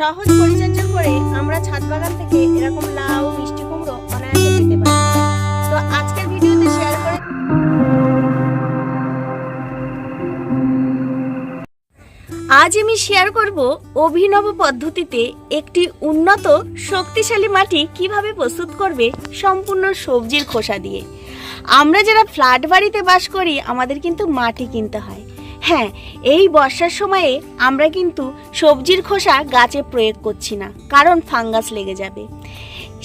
সহজ পরিচর্যা করে আমরা ছাদ বাগান থেকে এরকম লাউ, মিষ্টি কুমড়ো অনায়াসে পেতে পারি। তো আজকের ভিডিওতে শেয়ার করে আজ আমি শেয়ার করব অভিনব পদ্ধতিতে একটি উন্নত, শক্তিশালী মাটি কীভাবে প্রস্তুত করবে সম্পূর্ণ সবজির খোসা দিয়ে। আমরা যারা ফ্ল্যাট বাড়িতে বাস করি, আমাদের কিন্তু মাটি কিনতে হয়। হ্যাঁ এই বর্ষার সময়ে আমরা কিন্তু সবজির খোসা গাছে প্রয়োগ করছি না, কারণ ফাঙ্গাস লেগে যাবে।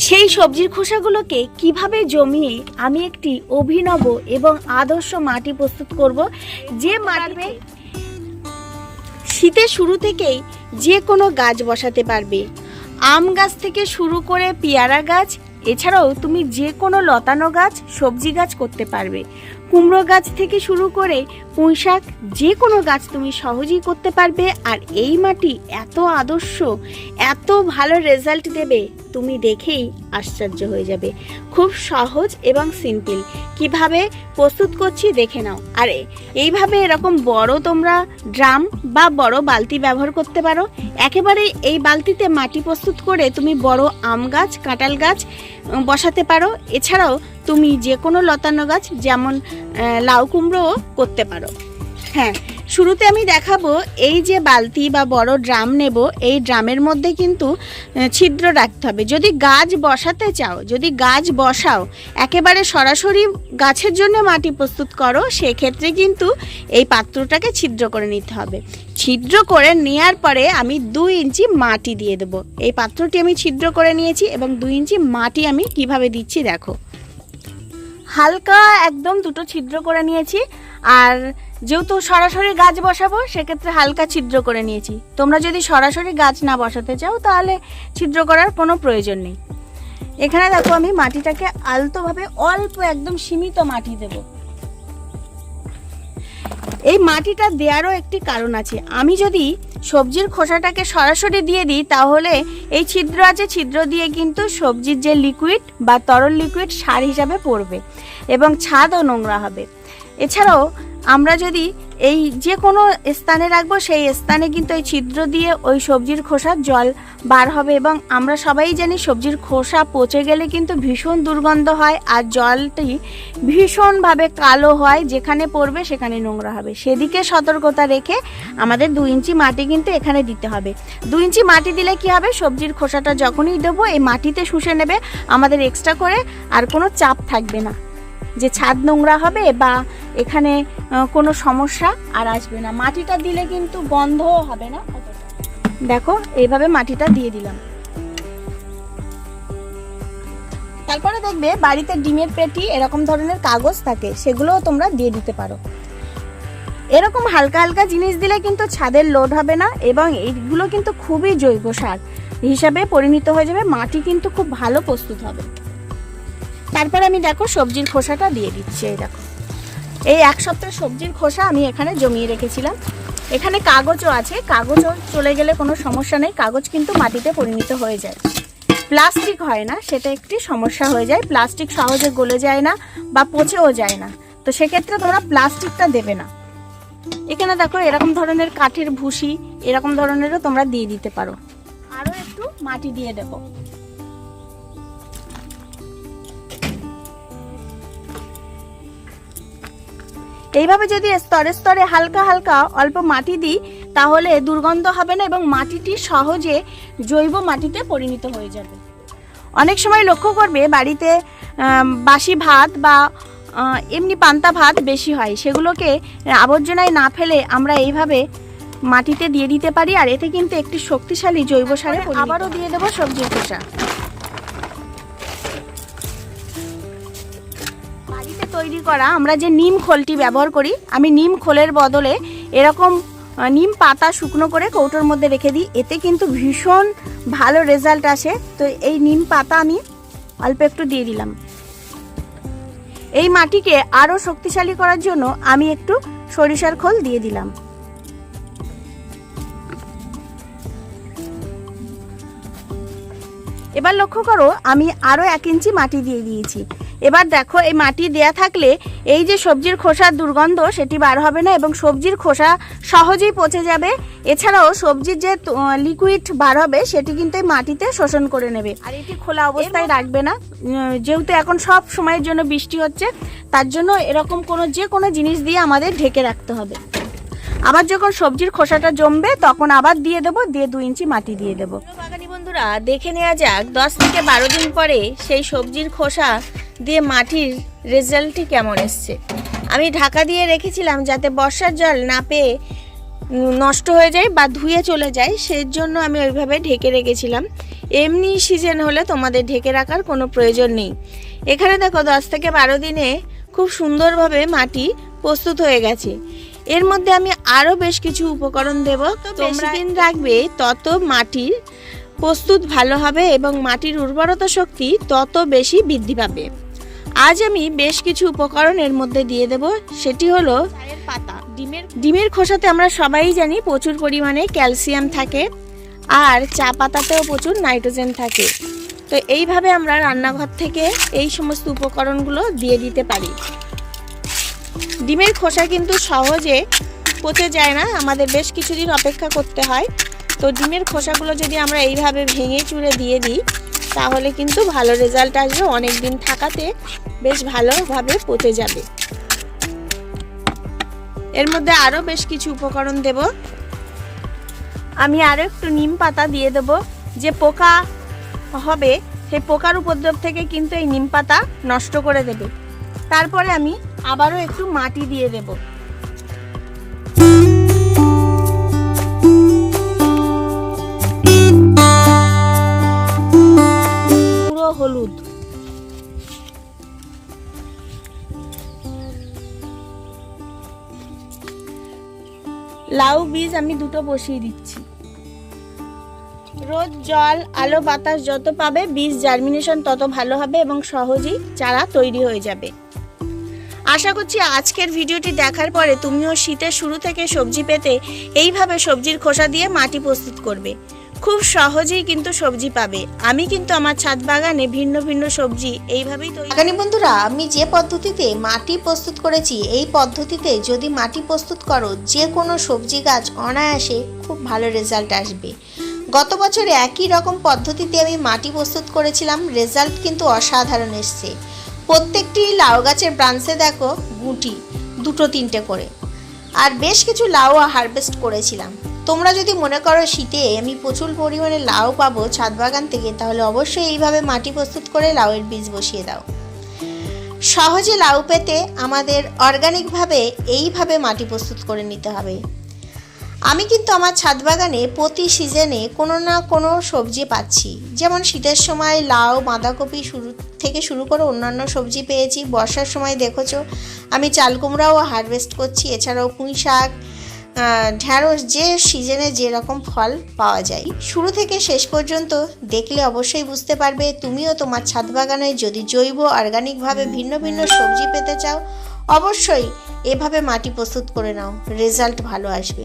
সেই সবজির খোসাগুলোকে কীভাবে জমিয়ে আমি একটি অভিনব এবং আদর্শ মাটি প্রস্তুত করব, যে মাটিতে শীতের শুরু থেকেই যে কোনো গাছ বসাতে পারবে। আম গাছ থেকে শুরু করে পেয়ারা গাছ, এছাড়াও তুমি যে কোনো লতানো গাছ, সবজি গাছ করতে পারবে। কুমড়ো গাছ থেকে শুরু করে পুঁই শাক, যে কোনো গাছ তুমি সহজেই করতে পারবে আর এই মাটি এত আদর্শ, এত ভালো রেজাল্ট দেবে, তুমি দেখেই আশ্চর্য হয়ে যাবে। খুব সহজ এবং সিম্পল কীভাবে? প্রস্তুত করছি, দেখে নাও। আর এইভাবে এরকম বড় তোমরা ড্রাম বা বড় বালতি ব্যবহার করতে পারো। একেবারে এই বালতিতে মাটি প্রস্তুত করে তুমি বড় আম গাছ, কাঁঠাল গাছ বসাতে পারো। এছাড়াও তুমি যে কোনো লতানো গাছ, যেমন লাউ কুমড়োও করতে পারো। হ্যাঁ শুরুতে আমি দেখাবো এই যে বালতি বা বড় ড্রাম নেব, এই ড্রামের মধ্যে কিন্তু ছিদ্র রাখতে হবে। যদি গাছ বসাতে চাও, যদি গাছ বসাও, একেবারে সরাসরি গাছের জন্য মাটি প্রস্তুত করো, সেক্ষেত্রে কিন্তু এই পাত্রটাকে ছিদ্র করে নিতে হবে। ছিদ্র করে নেওয়ার পরে আমি দুই ইঞ্চি মাটি দিয়ে দেবো। এই পাত্রটি আমি ছিদ্র করে নিয়েছি এবং দুই ইঞ্চি মাটি আমি কীভাবে দিচ্ছি দেখো। হালকা একদম দুটো ছিদ্র করে নিয়েছি। আর যেহেতু সরাসরি গাছ বসাবো, সেক্ষেত্রে হালকা ছিদ্র করে নিয়েছি। তোমরা যদি সরাসরি গাছ না বসাতে চাও, তাহলে ছিদ্র করার কোনো প্রয়োজন নেই। এখানে দেখো আমি মাটিটাকে আলতোভাবে অল্প একদম সীমিত মাটি দেব। এই মাটিটা দেওয়ারও একটি কারণ আছে। আমি যদি সবজির খোসাটাকে সরাসরি দিয়ে দিই, তাহলে এই ছিদ্র আছে, ছিদ্র দিয়ে কিন্তু সবজির যে লিকুইড বা তরল লিকুইড সার হিসাবে পড়বে এবং ছাদও নোংরা হবে। এছাড়াও আমরা যদি এই যে কোনো স্থানে রাখব, সেই স্থানে কিন্তু এই ছিদ্র দিয়ে ওই সবজির খোসার জল বার হবে এবং আমরা সবাই জানি সবজির খোসা পচে গেলে কিন্তু ভীষণ দুর্গন্ধ হয় আর জলটি ভীষণভাবে কালো হয়। যেখানে পড়বে সেখানে নোংরা হবে। সেদিকে সতর্কতা রেখে আমাদের দু ইঞ্চি মাটি কিন্তু এখানে দিতে হবে। দু ইঞ্চি মাটি দিলে কি হবে? সবজির খোসাটা যখনই দেবো, এই মাটিতে শুষে নেবে। আমাদের এক্সট্রা করে আর কোনো চাপ থাকবে না। যে ছাদ নোংরা হবে বা এখানে কোনো সমস্যা আর আসবে না। মাটিটা দিলে কিন্তু গন্ধও হবে না দেখো, এইভাবে মাটিটা দিয়ে দিলাম। তারপরে দেখবে বাড়িতে ডিমের পেটি, এরকম ধরনের কাগজ থাকে, সেগুলোও তোমরা দিয়ে দিতে পারো। এরকম হালকা হালকা জিনিস দিলে কিন্তু ছাদের লোড হবে না এবং এইগুলো কিন্তু খুবই জৈব সার হিসাবে পরিণত হয়ে যাবে। মাটি কিন্তু খুব ভালো প্রস্তুত হবে। তারপর আমি দেখো সবজির খোসাটা দিয়ে দিচ্ছি, এই দেখো। এই এক সপ্তাহ সবজির খোসা আমি এখানে জমিয়ে রেখেছিলাম। এখানে কাগজও আছে, কাগজও চলে গেলে কোনো সমস্যা নেই, কাগজ কিন্তু মাটিতে পরিণত হয়ে যায়। প্লাস্টিক হয় না, সেটা একটি সমস্যা হয়ে যায়। প্লাস্টিক সহজে গলে যায় না বা পচেও যায় না। তো সেক্ষেত্রে তোমরা প্লাস্টিকটা দেবে না। এখানে দেখো এরকম ধরনের কাঠের ভুসি, এরকম ধরনেরও তোমরা দিয়ে দিতে পারো। আরও একটু মাটি দিয়ে দেবো। এইভাবে যদি স্তরে স্তরে হালকা হালকা অল্প মাটি দিই তাহলে দুর্গন্ধ হবে না এবং মাটিটি সহজে জৈব মাটিতে পরিণত হয়ে যাবে। অনেক সময় লক্ষ্য করবে বাড়িতে বাসি ভাত বা এমনি পান্তা ভাত বেশি হয়। সেগুলোকে আবর্জনায় না ফেলে আমরা এইভাবে মাটিতে দিয়ে দিতে পারি আর এতে কিন্তু একটি শক্তিশালী জৈব সারে আবারও দিয়ে দেবো সবজির খোসা। তৈরি করা, আমরা যে নিম খোলটি ব্যবহার করি, আমি নিম খোলের বদলে এরকম নিম পাতা শুকনো করে কৌটোর মধ্যে রেখে দিই। এতে কিন্তু ভীষণ ভালো রেজাল্ট আসে। তো এই নিম পাতা আমি অল্প একটু দিয়ে দিলাম। এই মাটিকে আরও শক্তিশালী করার জন্য আমি একটু সরিষার খোল দিয়ে দিলাম। এবার লক্ষ্য করো, আমি আরও এক ইঞ্চি মাটি দিয়ে দিয়েছি। এবার দেখো এই মাটি দেয়া থাকলে এই যে সবজির খোসার দুর্গন্ধ সেটি বার হবে না এবং সবজির খোসা সহজেই পচে যাবে। এছাড়াও সবজির যে লিকুইড বার হবে সেটি কিন্তু এই মাটিতে শোষণ করে নেবে। আর এটি খোলা অবস্থায় রাখবে না। যেহেতু এখন সব সময়ের জন্য বৃষ্টি হচ্ছে তার জন্য এরকম কোনো যে কোনো জিনিস দিয়ে আমাদের ঢেকে রাখতে হবে। আবার যখন সবজির খোসাটা জমবে তখন আবার দিয়ে দেবো দিয়ে দু ইঞ্চি মাটি দিয়ে দেবো। বাগানি বন্ধুরা দেখে নেওয়া যাক দশ থেকে বারো দিন পরে সেই সবজির খোসা দিয়ে মাটির রেজাল্টটি কেমন এসছে? আমি ঢাকা দিয়ে রেখেছিলাম যাতে বর্ষার জল না পেয়ে নষ্ট হয়ে যায় বা ধুয়ে চলে যায় সেই জন্য আমি ওইভাবে ঢেকে রেখেছিলাম। এমনি সিজন হলে তোমাদের ঢেকে রাখার কোনো প্রয়োজন নেই। এখানে দেখো দশ থেকে বারো দিনে খুব সুন্দরভাবে মাটি প্রস্তুত হয়ে গেছে। এর মধ্যে আমি আরও বেশ কিছু উপকরণ দেব। তো বেশি দিন রাখবে তত মাটির প্রস্তুত ভালো হবে এবং মাটির উর্বরতা শক্তি তত বেশি বৃদ্ধি পাবে। আজ আমি বেশ কিছু উপকরণ এর মধ্যে দিয়ে দেব। সেটি হলো পাতা ডিমের ডিমের খোসাতে আমরা সবাই জানি প্রচুর পরিমাণে ক্যালসিয়াম থাকে আর চা পাতাতেও প্রচুর নাইট্রোজেন থাকে। তো এইভাবে আমরা রান্নাঘর থেকে এই সমস্ত উপকরণগুলো দিয়ে দিতে পারি। ডিমের খোসা কিন্তু সহজে পচে যায় না আমাদের বেশ কিছুদিন অপেক্ষা করতে হয়। তো ডিমের খোসাগুলো যদি আমরা এইভাবে ভেঙে চুড়ে দিয়ে দিই তাহলে কিন্তু ভালো রেজাল্ট আসবে। অনেক দিন থাকাতে বেশ ভালোভাবে পচে যাবে। এর মধ্যে আরও বেশ কিছু উপকরণ দেব। আমি আরও একটু নিম পাতা দিয়ে দেব। যে পোকা হবে, সেই পোকার উপদ্রব থেকে কিন্তু এই নিম পাতা নষ্ট করে দেবে। তারপরে আমি আবারও একটু মাটি দিয়ে দেব। হলুদ। লাউ বীজ আমি দুটো বসিয়ে দিচ্ছি। রোদ জল, আলো, বাতাস যত পাবে, বীজ জার্মিনেশন তত ভালো হবে এবং সহজেই চারা তৈরি হয়ে যাবে। আশা করছি আজকের ভিডিওটি দেখার পরে তুমিও শীতের শুরু থেকে সবজি পেতে এইভাবে সবজির খোসা দিয়ে মাটি প্রস্তুত করবে। খুব সহজেই কিন্তু সবজি পাবে। আমি কিন্তু আমার ছাদ বাগানে ভিন্ন ভিন্ন সবজি এইভাবেই তৈরি বন্ধুরা, আমি যে পদ্ধতিতে মাটি প্রস্তুত করেছি, এই পদ্ধতিতে যদি মাটি প্রস্তুত করো, যে কোনো সবজি গাছ অনায়াসে খুব ভালো রেজাল্ট আসবে। গত বছরে একই রকম পদ্ধতিতে আমি মাটি প্রস্তুত করেছিলাম রেজাল্ট কিন্তু অসাধারণ এসছে। প্রত্যেকটি লাউ গাছের ব্রাঞ্চে দেখো, গুটি, দুটো তিনটে করে। আর বেশ কিছু লাউ হারভেস্ট করেছিলাম। তোমরা যদি মনে করো শীতে আমি প্রচুর পরিমাণে লাউ পাবো ছাদ বাগান থেকে, তাহলে অবশ্যই এইভাবে মাটি প্রস্তুত করে লাউয়ের বীজ বসিয়ে দাও। সহজে লাউ পেতে আমাদের অর্গানিকভাবে এইভাবে মাটি প্রস্তুত করে নিতে হবে। আমি কিন্তু আমার ছাদ বাগানে প্রতি সিজনে কোনো না কোনো সবজি পাচ্ছি। যেমন শীতের সময় লাউ, বাঁধাকপি শুরু থেকে শুরু করে অন্যান্য সবজি পেয়েছি। বর্ষার সময় দেখেছ, আমি চাল কুমড়াও হারভেস্ট করছি, এছাড়াও পুঁই শাক ঢ্যাঁড়স যে সিজনে যেরকম ফল পাওয়া যায়, শুরু থেকে শেষ পর্যন্ত দেখলে অবশ্যই বুঝতে পারবে তুমিও তোমার ছাদ বাগানে যদি জৈব অর্গানিকভাবে ভিন্ন ভিন্ন সবজি পেতে চাও, অবশ্যই এভাবে মাটি প্রস্তুত করে নাও রেজাল্ট ভালো আসবে।